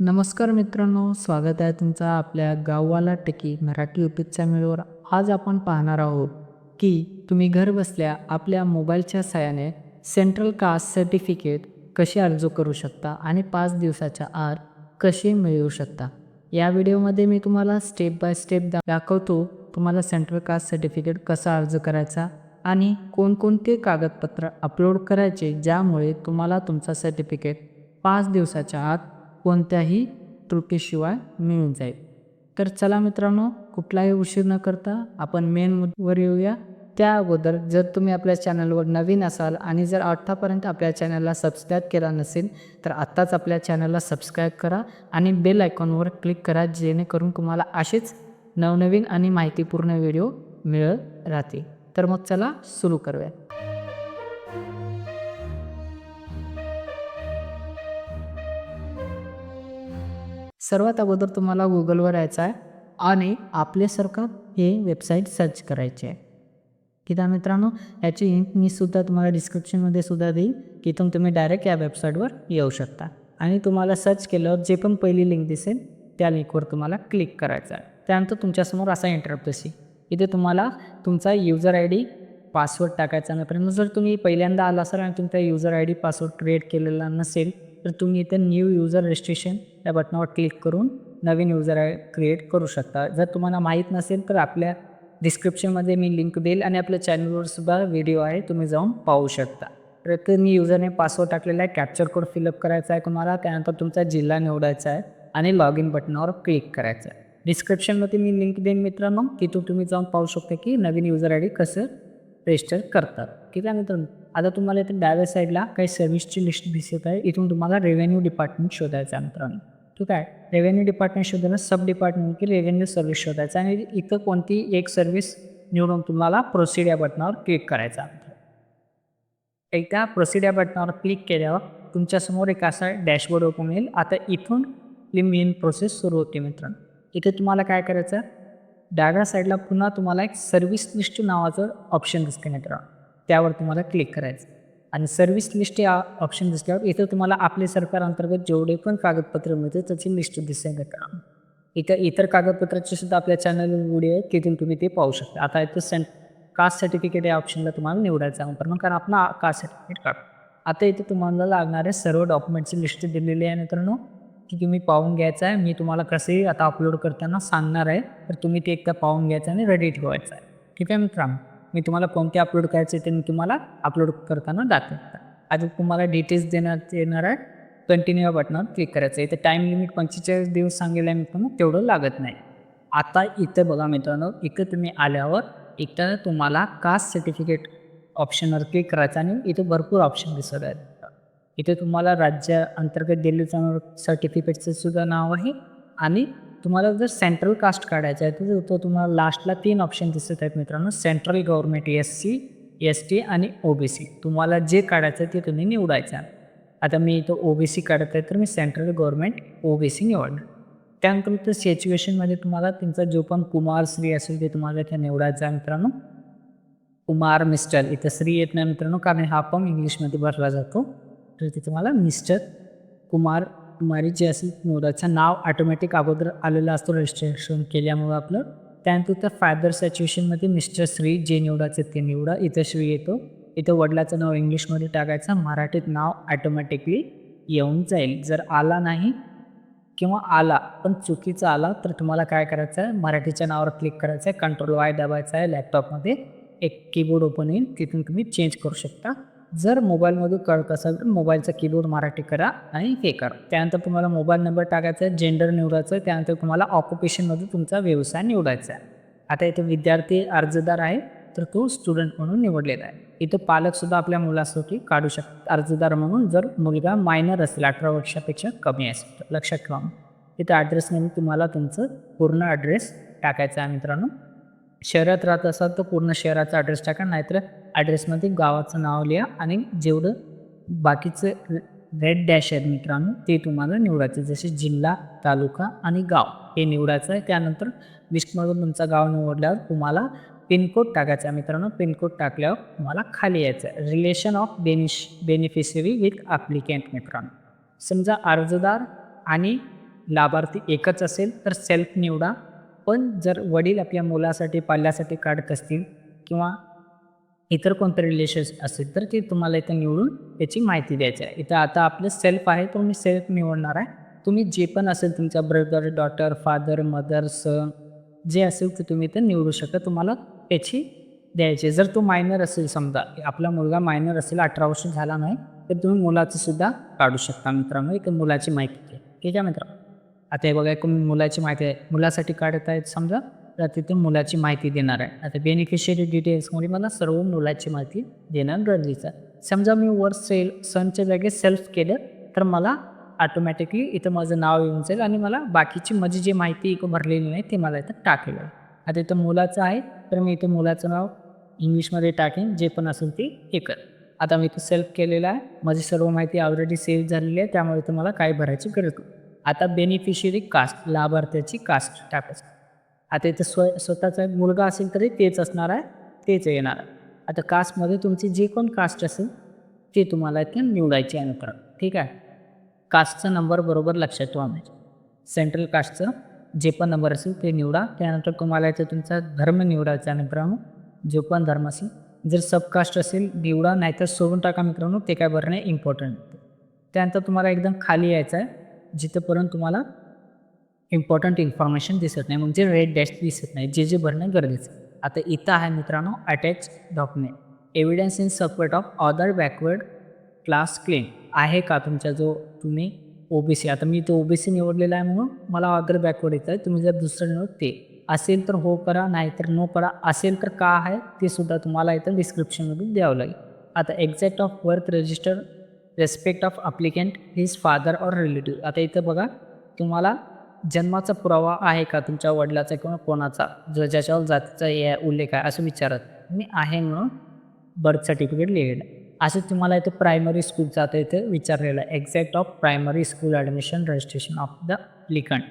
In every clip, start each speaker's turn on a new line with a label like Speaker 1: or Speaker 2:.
Speaker 1: नमस्कार मित्रांनो स्वागत आहे तुमचं आपल्या गाववाला टकी मराठी यूट्यूब चॅनलवर. आज आपण पाहणार आहोत की तुम्ही घरबसल्या आपल्या मोबाईलच्या साहाय्याने सेंट्रल कास्ट सर्टिफिकेट कसे अर्ज करू शकता आणि पाच दिवसाच्या आत कसे मिळवू शकता. या व्हिडिओमध्ये मी तुम्हाला स्टेप बाय स्टेप दाखवतो तुम्हाला सेंट्रल कास्ट सर्टिफिकेट कसा अर्ज करायचा आणि कोणकोणते कागदपत्र अपलोड करायचे ज्यामुळे तुम्हाला तुमचा सर्टिफिकेट पाच दिवसाच्या आत कोणत्याही त्रुटीशिवाय मिळून जाईल. तर चला मित्रांनो कुठलाही उशीर न करता आपण मेन मुद्द्यावर येऊया. त्या अगोदर जर तुम्ही आपल्या चॅनलवर नवीन असाल आणि जर आत्तापर्यंत आपल्या चॅनलला सबस्क्राईब केला नसेल तर आत्ताच आपल्या चॅनलला सबस्क्राईब करा आणि बेल आयकॉनवर क्लिक करा जेणेकरून तुम्हाला असेच नवनवीन आणि माहितीपूर्ण व्हिडिओ मिळत राहतील. तर मग चला सुरू करूया. सर्वात अगोदर तुम्हाला गुगलवर यायचं आहे आणि आपले सरकार हे वेबसाईट सर्च करायची आहे. किंवा मित्रांनो याची लिंक मी सुद्धा तुम्हाला डिस्क्रिप्शनमध्ये सुद्धा देईन की इथून तुम्ही डायरेक्ट या वेबसाईटवर येऊ शकता. आणि तुम्हाला सर्च केल्यावर जे पण पहिली लिंक दिसेल त्या लिंकवर तुम्हाला क्लिक करायचं आहे. त्यानंतर तुमच्यासमोर असा इंटरप्रेस येईल. इथे तुम्हाला तुमचा युजर आय डी पासवर्ड टाकायचा मित्रांनो. जर तुम्ही पहिल्यांदा आला असाल आणि तुमचा user I D password create केलेला नसेल तर तुम्ही इथे न्यू युजर रजिस्ट्रेशन या बटनावर क्लिक करून नवीन युजर आय क्रिएट करू शकता. जर तुम्हाला माहीत नसेल तर आपल्या डिस्क्रिप्शनमध्ये मी लिंक देईल आणि आपल्या चॅनलवर सुद्धा व्हिडिओ आहे तुम्ही जाऊन पाहू शकता. तर इथे मी युजरने पासवर्ड टाकलेला आहे कॅप्चर कोड फिलअप करायचा आहे तुम्हाला त्यानंतर तुमचा जिल्हा निवडायचा आहे आणि लॉग इन बटनावर क्लिक करायचं आहे. डिस्क्रिप्शनमध्ये मी लिंक देईन मित्रांनो तिथून तुम्ही जाऊन पाहू शकता की नवीन युजर आय डी कसं रजिस्टर करतात. ठीक आहे मित्रांनो आता तुम्हाला इथे डाव्या साईडला काही सर्व्हिसची लिस्ट दिसत आहे. इथून तुम्हाला रेव्हेन्यू डिपार्टमेंट शोधायचं आहे मित्रांनो. ठीक आहे रेव्हेन्यू डिपार्टमेंट शोधायला सब डिपार्टमेंट की रेव्हेन्यू सर्व्हिस शोधायचं. आणि इथं कोणती एक सर्व्हिस निवडून तुम्हाला प्रोसिड या बटनावर क्लिक करायचं आहे. एकदा प्रोसिड या बटनावर क्लिक केल्यावर तुमच्यासमोर एक असा डॅशबोर्ड ओपन होईल. आता इथून आपली मेन प्रोसेस सुरू होते मित्रांनो. इथे तुम्हाला काय करायचं डाव्या साईडला पुन्हा तुम्हाला एक सर्व्हिस लिस्ट नावाचं ऑप्शन दिसते मित्रांनो. त्यावर तुम्हाला क्लिक करायचं आणि सर्व्हिस लिस्ट या ऑप्शन दिसल्यावर इथं तुम्हाला आपले सरकार अंतर्गत जेवढे पण कागदपत्र मिळते त्याची लिस्ट दिसेल का इथं इतर कागदपत्राचे सुद्धा आपल्या चॅनलवर व्हिडिओ आहे तिथून तुम्ही ते पाहू शकता. आता इथं सेंट कास्ट सर्टिफिकेट या ऑप्शनला तुम्हाला निवडायचं आहे मित्रांनो कारण आपण कास्ट सर्टिफिकेट काढ आता इथे तुम्हाला लागणारे सर्व डॉक्युमेंटची लिस्ट दिलेली आहे मित्रांनो की तुम्ही पाहून घ्यायचं आहे. मी तुम्हाला कसंही आता अपलोड करताना सांगणार आहे तर तुम्ही ते एकदा पाहून घ्यायचं आणि रेडी ठेवायचं आहे. ठीक आहे मित्रांनो? मी तुम्हाला कोणते अपलोड करायचे ते मी तुम्हाला अपलोड करताना दाखवता. आता तुम्हाला डिटेल्स देण्यात येणार आहे. कंटिन्यू या बटनावर क्लिक करायचं. इथं टाईम लिमिट पंचेचाळीस दिवस सांगितलं आहे मित्रांनो तेवढं लागत नाही. आता इथं बघा मित्रांनो इथं तुम्ही आल्यावर इथं तुम्हाला कास्ट सर्टिफिकेट ऑप्शनवर क्लिक करायचं आणि इथं भरपूर ऑप्शन दिसत आहेत. इथे तुम्हाला राज्य अंतर्गत दिल्ली सर्टिफिकेटचं सुद्धा नाव आहे आणि तुम्हाला जर सेंट्रल कास्ट काढायचं आहे तर तो तुम्हाला लास्टला तीन ऑप्शन दिसत आहेत मित्रांनो. Central government S C S T आणि ओ बी सी तुम्हाला जे काढायचं आहे ते तुम्ही निवडायचं आहे. आता मी इथं ओ बी सी काढत आहे तर मी central government O B C निवडणार. त्यानंतर इथं सिच्युएशनमध्ये तुम्हाला तुमचा जो पण कुमार श्री असेल ते तुम्हाला इथे निवडायचं आहे मित्रांनो. कुमार मिस्टर इथं श्री येत नाही मित्रांनो कारण हा पण इंग्लिशमध्ये भरला जातो. तर ते तुम्हाला मिस्टर कुमार कुमारी जे असेल निवडायचं नाव ऑटोमॅटिक अगोदर आलेलं असतो रजिस्ट्रेशन केल्यामुळं आपलं. त्यानंतर त्या फादर सॅच्युएशनमध्ये मिस्टर श्री जे निवडायचं ते निवडा. इथं श्री येतो. इथं वडिलाचं नाव इंग्लिशमध्ये टाकायचं. मराठीत नाव ॲटोमॅटिकली येऊन जाईल. जर आला नाही किंवा आला पण चुकीचा आला तर तुम्हाला काय करायचं आहे मराठीच्या नावावर क्लिक करायचं आहे कंट्रोल वाय दाबायचा आहे लॅपटॉपमध्ये एक कीबोर्ड ओपन येईल तिथून तुम्ही चेंज करू शकता. जर मोबाईलमधून कळत असेल तर मोबाईलचा कीबोर्ड मराठी करा आणि हे करा. त्यानंतर तुम्हाला मोबाईल नंबर टाकायचा आहे जेंडर निवडायचं आहे त्यानंतर तुम्हाला ऑक्युपेशनमध्ये तुमचा व्यवसाय निवडायचा आहे. आता इथे विद्यार्थी अर्जदार आहे तर तो स्टुडंट म्हणून निवडलेला आहे. इथं पालकसुद्धा आपल्या मुलासाठी काढू शकतात अर्जदार म्हणून जर मुलगा मायनर असेल अठरा वर्षापेक्षा कमी असेल तर लक्षात ठेवा. इथं ॲड्रेसमध्ये तुम्हाला तुमचं पूर्ण ॲड्रेस टाकायचा आहे मित्रांनो. शहरात राहत असाल तर पूर्ण शहराचा ॲड्रेस टाका नाहीतर ॲड्रेसमध्ये गावाचं नाव लिहा आणि जेवढं बाकीचं रेड डॅश आहेत मित्रांनो ते तुम्हाला निवडायचं. जसे जिल्हा तालुका आणि गाव हे निवडायचं आहे. त्यानंतर लिस्टमधून तुमचा गाव निवडल्यावर तुम्हाला पिनकोड टाकायचा आहे. मित्रांनो पिनकोड टाकल्यावर तुम्हाला खाली यायचं आहे. Relation of bene beneficiary with applicant मित्रांनो. समजा अर्जदार आणि लाभार्थी एकच असेल तर सेल्फ निवडा. पण जर वडील आपल्या मुलासाठी पाल्यासाठी काढत असतील किंवा इतर कोणतं रिलेशन्स असेल तर ते तुम्हाला इथं निवडून त्याची माहिती द्यायची आहे. इथं आता आपलं सेल्फ आहे तर मी सेल्फ निवडणार आहे. तुम्ही जे पण असेल तुमचा brother daughter father mother son जे असेल ते तुम्ही इथं निवडू शकता. तुम्हाला त्याची द्यायची जर तो मायनर असेल समजा आपला मुलगा मायनर असेल अठरा वर्ष झाला नाही तर तुम्ही मुलाचं सुद्धा काढू शकता मित्रांनो. एक मुलाची माहिती घ्या. ठीक आहे मित्रांनो? आता हे बघा एक मुलाची माहिती आहे. मुलासाठी काढत आहेत समजा तर तिथे मुलाची माहिती देणार आहे. आता बेनिफिशियरी डिटेल्समध्ये मला सर्व मुलाची माहिती देणं गरजेचं आहे. समजा मी वर सेल सनच्या जागे सेल्फ केलं तर मला ऑटोमॅटिकली इथं माझं नाव येऊन जाईल आणि मला बाकीची माझी जी माहिती इथं भरलेली नाही ते मला इथं टाकेल आता इथं मुलाचं आहे तर मी इथं मुलाचं नाव इंग्लिशमध्ये टाकेन जे पण असेल ते हे कर. आता मी इथं सेल्फ केलेलं आहे. माझी सर्व माहिती ऑलरेडी सेव्ह झालेली आहे त्यामुळे इथं मला काय भरायची गरज नाही. आता बेनिफिशियरी कास्ट लाभार्थ्याची कास्ट टाकायची. आता इथं स्व स्वतःचा मुलगा असेल तरी तेच असणार आहे तेच येणार आहे. आता कास्टमध्ये तुमची जे कोण कास्ट असेल ते तुम्हाला इथे निवडायचे अनुकरण ठीक आहे? कास्टचा नंबर बरोबर लक्षात ठेवा म्हणजे. सेंट्रल कास्टचं जे पण नंबर असेल ते निवडा. त्यानंतर तुम्हाला इथे तुमचा धर्म निवडायचा अनुक्रम मित्रांनो. जो पण धर्म असेल जर सबकास्ट असेल निवडा. नाहीतर सोडून टाका मित्रांनो. ते काय भरणे इम्पॉर्टंट त्यानंतर तुम्हाला एकदम खाली यायचं आहे. जिथंपर्यंत तुम्हाला इम्पॉर्टंट इन्फॉर्मेशन दिसत नाही म्हणजे रेड डॅश दिसत नाही जे जे भरणं गरजेचं आता इथं आहे मित्रांनो attach document evidence in support of other backward class claim आहे का तुमचा जो तुम्ही ओ बी सी आता मी तो ओ बी सी निवडलेला आहे म्हणून मला अदर बॅकवर्ड येतं आहे तुम्ही जर दुसरं निवड ते असेल तर हो करा नाही तर नो करा असेल तर का आहे ते सुद्धा तुम्हाला इथं डिस्क्रिप्शनमधून द्यावं लागेल. आता exact of birth register respect of applicant his father or relative आता इथं बघा तुम्हाला जन्माचा पुरावा आहे का तुमच्या वडिलाचा किंवा कोणाचा? जो ज्याच्यावर जातीचा या उल्लेख आहे असं विचारत. मी आहे म्हणून बर्थ सर्टिफिकेट लिहिलेलं. असं तुम्हाला इथं प्रायमरी स्कूलचं आता इथे विचारलेलं. आहे exact of primary school admission registration of the linked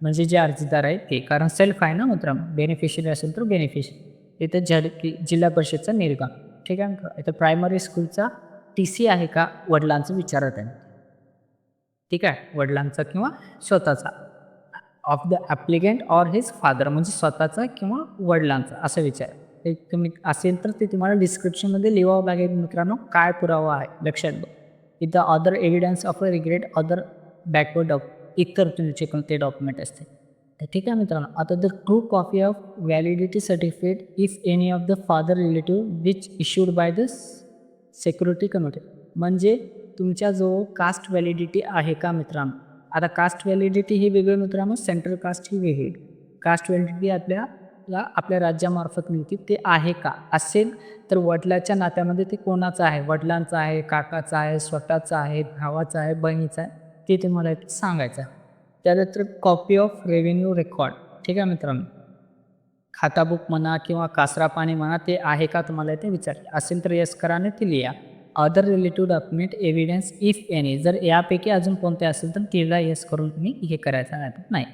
Speaker 1: म्हणजे जे अर्जदार आहे ते. कारण सेल्फ आहे ना मित्र बेनिफिशियरी असेल तर बेनिफिशियरी इथं जल की जिल्हा परिषदचा निर्गम ठीक आहे इथं प्रायमरी स्कूलचा टी सी आहे का? वडिलांचं विचारत आहे. ठीक आहे? वडिलांचा किंवा स्वतःचा. Of the applicant or his father म्हणजे स्वतःचा किंवा वडिलांचा असं विचार. ते तुम्ही असेल तर ते तुम्हाला डिस्क्रिप्शनमध्ये लिहावं लागेल. मित्रांनो काय पुरावा आहे? लक्षात घ्या. The other evidence of a regret other backward doc इतर तुमचे कोणते डॉक्युमेंट असते. तर ठीक आहे मित्रांनो. आता the true copy of validity certificate if any of the father relative which issued by the security committee म्हणजे तुमच्या जो कास्ट व्हॅलिडिटी आहे का मित्रांनो? आता कास्ट व्हॅलिडिटी ही वेगळं मित्रांनो सेंट्रल कास्ट ही वेगळी. कास्ट व्हॅलिडिटी आपल्याला आपल्या राज्यामार्फत मिळते. ते आहे का? असेल तर वडिलाच्या नात्यामध्ये ते कोणाचं आहे? वडिलांचं आहे काकाचं आहे स्वतःचं आहे भावाचं आहे बहिणीचं आहे? ते तुम्हाला सांगायचं आहे. त्यानंतर कॉपी ऑफ रेव्हेन्यू रेकॉर्ड ठीक आहे मित्रांनो? खाताबुक म्हणा किंवा कासरा पाणी म्हणा ते आहे का तुम्हाला ते विचारले? असेल तर येस कराने आणि ते लिहा. Other relative document evidence if any जर यापैकी अजून कोणते असेल तर तिला येस करून तुम्ही हे करायचं नाही.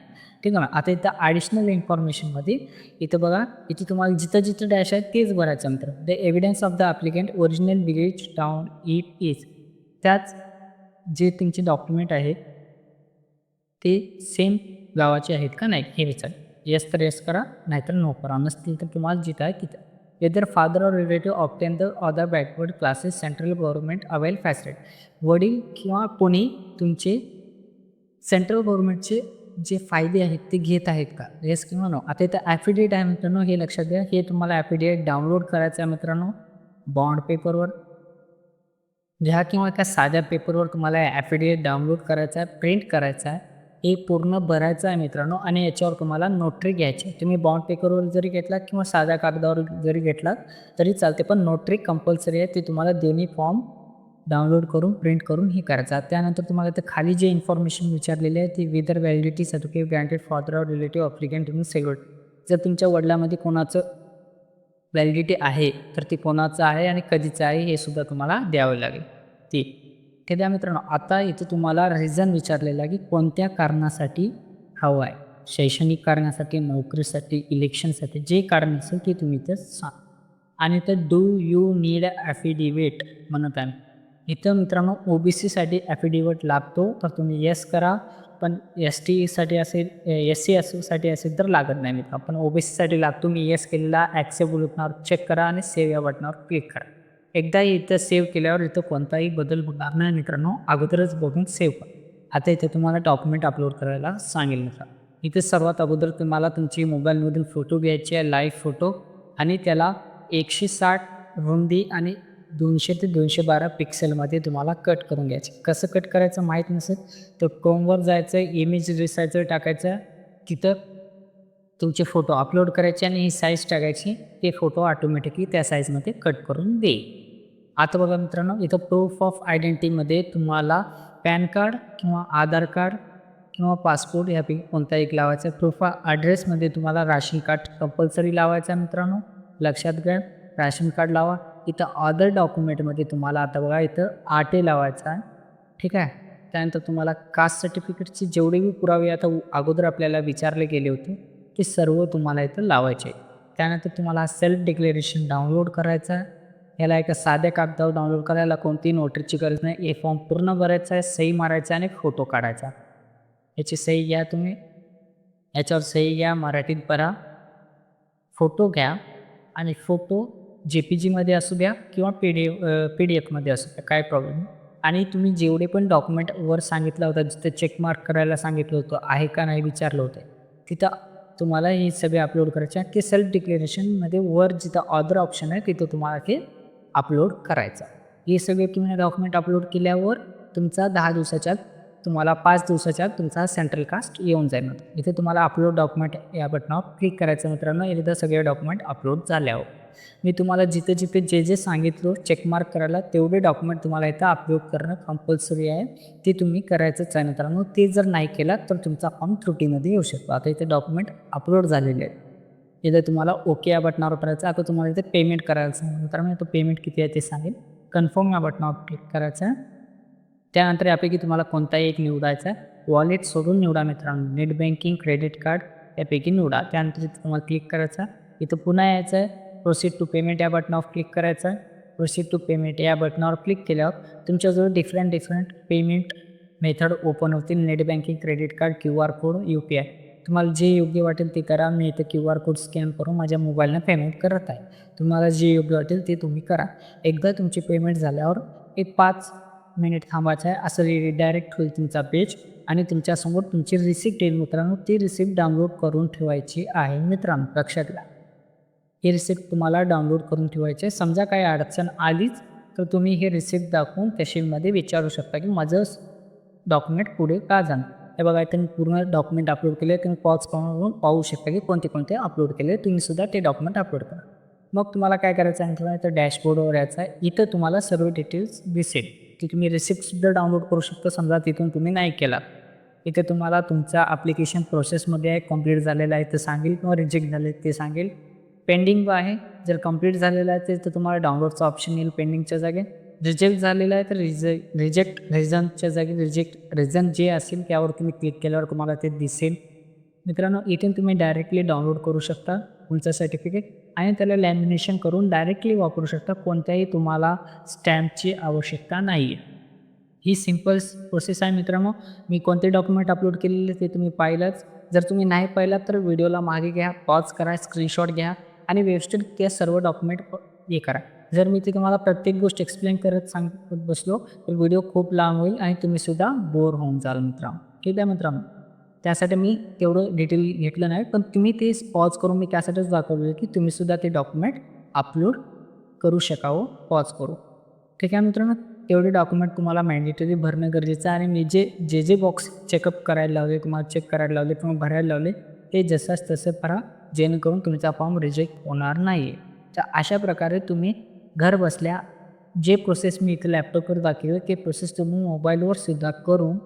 Speaker 1: ठीक आहे ना? आता इथं ॲडिशनल इन्फॉर्मेशनमध्ये इथं बघा इथे तुम्हाला जिथं जिथं डॅश आहे तेच भरायचं नंतर the evidence of the applicant original village town if is त्याच जे तुमचे डॉक्युमेंट आहेत ते सेम गावाचे आहेत का नाही? हे विचार. येस तर येस करा. नाहीतर नो करा. नसतील तर तुम्हाला जिथं आहे तिथं. Whether father or relative obtain the other backward classes central government avail facility वडील किंवा कोणी तुमचे सेंट्रल गव्हर्नमेंटचे जे फायदे आहेत ते घेत आहेत का? येस किंवा नो आता इथं ॲफिडेट आहे मित्रांनो हे लक्षात घ्या. हे तुम्हाला ॲफिडेट डाउनलोड करायचं आहे मित्रांनो बॉन्ड पेपरवर घ्या किंवा त्या साध्या पेपरवर तुम्हाला ॲफिडेट डाउनलोड करायचा आहे प्रिंट करायचा आहे. हे पूर्ण भरायचं आहे मित्रांनो आणि याच्यावर तुम्हाला नोटरी घ्यायची आहे. तुम्ही बॉन्ड पेपरवर जरी घेतलात किंवा साध्या कागदावर जरी घेतलात तरी चालते. पण नोटरी कंपल्सरी आहे ते तुम्हाला दोन्ही फॉर्म डाउनलोड करून प्रिंट करून हे करायचा त्यानंतर तुम्हाला ते खाली जे इन्फॉर्मेशन विचारलेले आहे ते whether validity certificate granted father or relative applicant in सेग्युड जर तुमच्या वडिलामध्ये कोणाचं व्हॅलिडिटी आहे तर ती कोणाचं आहे आणि कधीचं आहे हे सुद्धा तुम्हाला द्यावं लागेल. ती. हे द्या मित्रांनो आता इथं तुम्हाला रिझन विचारलेलं आहे की कोणत्या कारणासाठी हवं आहे? शैक्षणिक कारणासाठी नोकरीसाठी इलेक्शनसाठी जे कारण असेल ते तुम्ही इथं सांग. आणि इथं डू यू नीड ॲफिडेविट म्हणत आहे. इथं मित्रांनो ओ बी सीसाठी ॲफिडेविट लागतो तर तुम्ही येस करा. पण एस टीसाठी असेल एस सी एससाठी असेल तर लागत नाही मित्र पण ओ बी सीसाठी लागतो मी येस केलेला ॲक्सेप्ट बटनावर चेक करा आणि सेव्ह या बटनावर क्लिक करा. एकदा इथं सेव्ह केल्यावर इथं कोणताही बदल होणार नाही मित्रांनो. अगोदरच बघून सेव्ह करा. आता इथे तुम्हाला डॉक्युमेंट अपलोड करायला सांगेल मित्र इथे सर्वात अगोदर तुम्हाला तुमची मोबाईलमधील फोटो घ्यायचे आहे लाईव्ह फोटो आणि त्याला एकशे साठ रुंदी आणि दोनशे ते दोनशे बारा पिक्सेलमध्ये तुम्हाला कट करून घ्यायचे. कसं कट करायचं माहीत नसेल तर क्रोमवर जायचं इमेज रिसायचं टाकायचं. तिथं तुमचे फोटो अपलोड करायचे आणि ही साईज टाकायची. ते फोटो ऑटोमॅटिकली त्या साईजमध्ये कट करून देईल. आता बघा मित्रांनो इथं प्रूफ ऑफ आयडेंटिटीमध्ये तुम्हाला पॅन कार्ड किंवा आधार कार्ड किंवा पासपोर्ट ह्यापैकी कोणता एक लावायचा आहे. प्रूफ ऑफ ॲड्रेसमध्ये तुम्हाला राशन कार्ड कंपल्सरी लावायचं आहे मित्रांनो. लक्षात घ्या राशन कार्ड लावा. इथं अदर डॉक्युमेंटमध्ये तुम्हाला आता बघा इथं आर ए लावायचा आहे. ठीक आहे? त्यानंतर तुम्हाला कास्ट सर्टिफिकेटचे जेवढे बी पुरावे आता अगोदर आपल्याला विचारले गेले होते ते सर्व तुम्हाला इथं लावायचे त्यानंतर तुम्हाला सेल्फ डिक्लेरेशन डाउनलोड करायचं आहे. याला एका साध्या कागदावर डाउनलोड करायला कोणतीही नोटरीची गरज नाही. हे फॉर्म पूर्ण भरायचा आहे सही मारायचा आणि फोटो काढायचा. याची सही घ्या तुम्ही. याच्यावर सही घ्या मराठीत भरा. फोटो घ्या आणि फोटो जे पी जीमध्ये असू द्या किंवा पी डी पी डी एफमध्ये असू द्या काय प्रॉब्लेम नाही. आणि तुम्ही जेवढे पण डॉक्युमेंट वर सांगितलं होतं जिथं चेक मार्क करायला सांगितलं होतं आहे का नाही विचारलं होतं तिथं तुम्हाला हे सगळे अपलोड करायचे आहे. की सेल्फ डिक्लेरेशनमध्ये वर जिथं ऑदर ऑप्शन आहे तिथं तुम्हाला ते अपलोड करायचा. हे सगळे तुम्ही डॉक्युमेंट अपलोड केल्यावर तुमचा दहा दिवसाच्या तुम्हाला पाच दिवसाच्या आत तुमचा सेंट्रल कास्ट येऊन जाईल मित्रांनो. इथे तुम्हाला अपलोड डॉक्युमेंट या बटनावर क्लिक करायचं मित्रांनो. इथं सगळे डॉक्युमेंट अपलोड झाल्यावर मी तुम्हाला जिथे जिथे जे जे सांगितलं चेकमार्क करायला तेवढे डॉक्युमेंट तुम्हाला इथं अपलोड करणं कंपल्सरी आहे. ते तुम्ही करायचंच आहे मित्रांनो. ते जर नाही केलं तर तुमचा अकाउंट त्रुटीमध्ये येऊ शकतो. आता इथे डॉक्युमेंट अपलोड झालेले आहेत. इथे तुम्हाला ओके या बटनावर करायचं आता तुम्हाला इथे पेमेंट करायचं तर मी तो पेमेंट किती आहे ते सांगेल कन्फर्म या बटनावर क्लिक करायचं आहे. त्यानंतर यापैकी तुम्हाला कोणताही एक निवडायचा आहे. वॉलेट सोडून निवडा मित्रांनो. नेट बँकिंग क्रेडिट कार्ड यापैकी निवडा. त्यानंतर इथे तुम्हाला क्लिक करायचं इथं पुन्हा यायचं आहे. प्रोसीड टू पेमेंट या बटनावर क्लिक करायचं आहे. प्रोसीड टू पेमेंट या बटनावर क्लिक केल्यावर तुमच्याजवळ different different payment method open होतील. Net banking credit card Q R code U P I तुम्हाला जे योग्य वाटेल ते करा. मी इथं क्यू आर कोड स्कॅन करून माझ्या मोबाईलनं पेमेंट करत आहे. तुम्हाला जे योग्य वाटेल ते तुम्ही करा. एकदा तुमची पेमेंट झाल्यावर एक पाच मिनिट थांबायचं आहे. असं रिडायरेक्ट होईल तुमचा पेज आणि तुमच्यासमोर तुमची रिसिप्ट येईल मित्रांनो. ती रिसिप्ट डाउनलोड करून ठेवायची आहे मित्रांनो. लक्षात घ्या. ही रिसिप्ट तुम्हाला डाउनलोड करून ठेवायची आहे. समजा काही अडचण आलीच तर तुम्ही हे रिसिप्ट दाखवून त्याशीमध्ये विचारू शकता की माझं डॉक्युमेंट पुढे का जाणार? हे बघा त्यांनी पूर्ण डॉक्युमेंट अपलोड केले तुम्ही पॉज करून पाहू शकता की कोणते कोणते अपलोड केले तुम्ही सुद्धा ते डॉक्युमेंट अपलोड करा. मग तुम्हाला काय करायचं आहे तुम्हाला इथं डॅशबोर्डवर यायचं आहे. इथं तुम्हाला सर्व डिटेल्स दिसेल. की तुम्ही रिसिप्टसुद्धा डाउनलोड करू शकता समजा तिथून तुम्ही नाही केलात. इथे तुम्हाला तुमचा ॲप्लिकेशन प्रोसेसमध्ये आहे कंप्लीट झालेलं आहे ते सांगेल किंवा रिजेक्ट झाले ते सांगेल. पेंडिंग आहे जर कंप्लीट झालेलं आहे तर तुम्हाला डाउनलोडचा ऑप्शन येईल पेंडिंगच्या जागे. रिजेक्ट झालेलं आहे तर रिजे रिजेक्ट रिझनच्या जागी रिजेक्ट रिझन जे असेल त्यावर तुम्ही क्लिक केल्यावर तुम्हाला ते दिसेल. मित्रांनो इथून तुम्ही डायरेक्टली डाउनलोड करू शकता तुमचं सर्टिफिकेट आणि त्याला लॅमिनेशन करून डायरेक्टली वापरू शकता कोणत्याही तुम्हाला स्टॅम्पची आवश्यकता नाही आहे ही सिंपल प्रोसेस आहे मित्रांनो. मी कोणते डॉक्युमेंट अपलोड केलेले ते तुम्ही पाहिलंच. जर तुम्ही नाही पाहिलात तर व्हिडिओला मागे घ्या पॉज करा स्क्रीनशॉट घ्या आणि वेबसाईट त्या सर्व डॉक्युमेंट हे करा. जर मी ते तुम्हाला प्रत्येक गोष्ट एक्सप्लेन करत सांगत बसलो तर व्हिडिओ खूप लांब होईल आणि तुम्हीसुद्धा बोर होऊन जाल मित्रांनो. ठीक आहे मित्रांनो? त्यासाठी मी तेवढं डिटेल घेतलं नाही पण तुम्ही ते पॉज करून मी त्यासाठीच दाखवलं की तुम्हीसुद्धा ते डॉक्युमेंट अपलोड करू शकावं पॉज हो, करू. ठीक आहे मित्रांनो? तेवढे डॉक्युमेंट तुम्हाला मॅन्डेटरी भरणं गरजेचं आहे आणि मी जे जे जे बॉक्स चेकअप करायला लावले तुम्हाला चेक करायला लावले किंवा भरायला लावले ते जसंच तसं भरा जेणेकरून तुमचा फॉर्म रिजेक्ट होणार नाही आहे तर अशा प्रकारे तुम्ही घर बसल्या जे प्रोसेस मी इथं लॅपटॉपवर दाखवलं ते प्रोसेस तुम्ही मोबाईलवर सुद्धा करून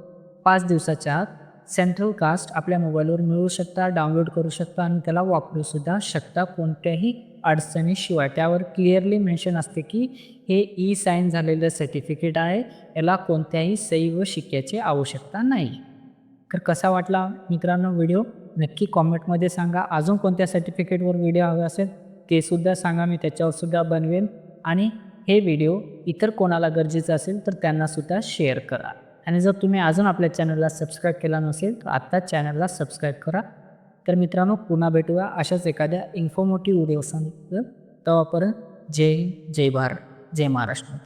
Speaker 1: पाच दिवसाच्या आत सेंट्रल कास्ट आपल्या मोबाईलवर मिळू शकता डाउनलोड करू शकता आणि त्याला वापरूसुद्धा शकता. कोणत्याही अडचणीशिवाय त्यावर क्लिअरली मेन्शन असते की हे ई साईन झालेलं सर्टिफिकेट आहे. याला कोणत्याही सही व शिक्याची आवश्यकता नाही. तर कसा वाटला मित्रांनो व्हिडिओ नक्की कॉमेंटमध्ये सांगा. अजून कोणत्या सर्टिफिकेटवर व्हिडिओ हवे असेल ते सुद्धा सांगा. मी त्याच्यावर सुद्धा बनवेन. आणि हे व्हिडिओ इतर कोणाला गरजेचं असेल तर त्यांनासुद्धा शेअर करा. आणि जर तुम्ही अजून आपल्या चॅनलला सबस्क्राईब केला नसेल तर आत्ता चॅनलला सबस्क्राईब करा. तर मित्रांनो पुन्हा भेटूया अशाच एखाद्या इन्फॉर्मेटिव्ह व्हिडिओ सांगितलं तेव्हापर्यंत जय जय भारत जय महाराष्ट्र.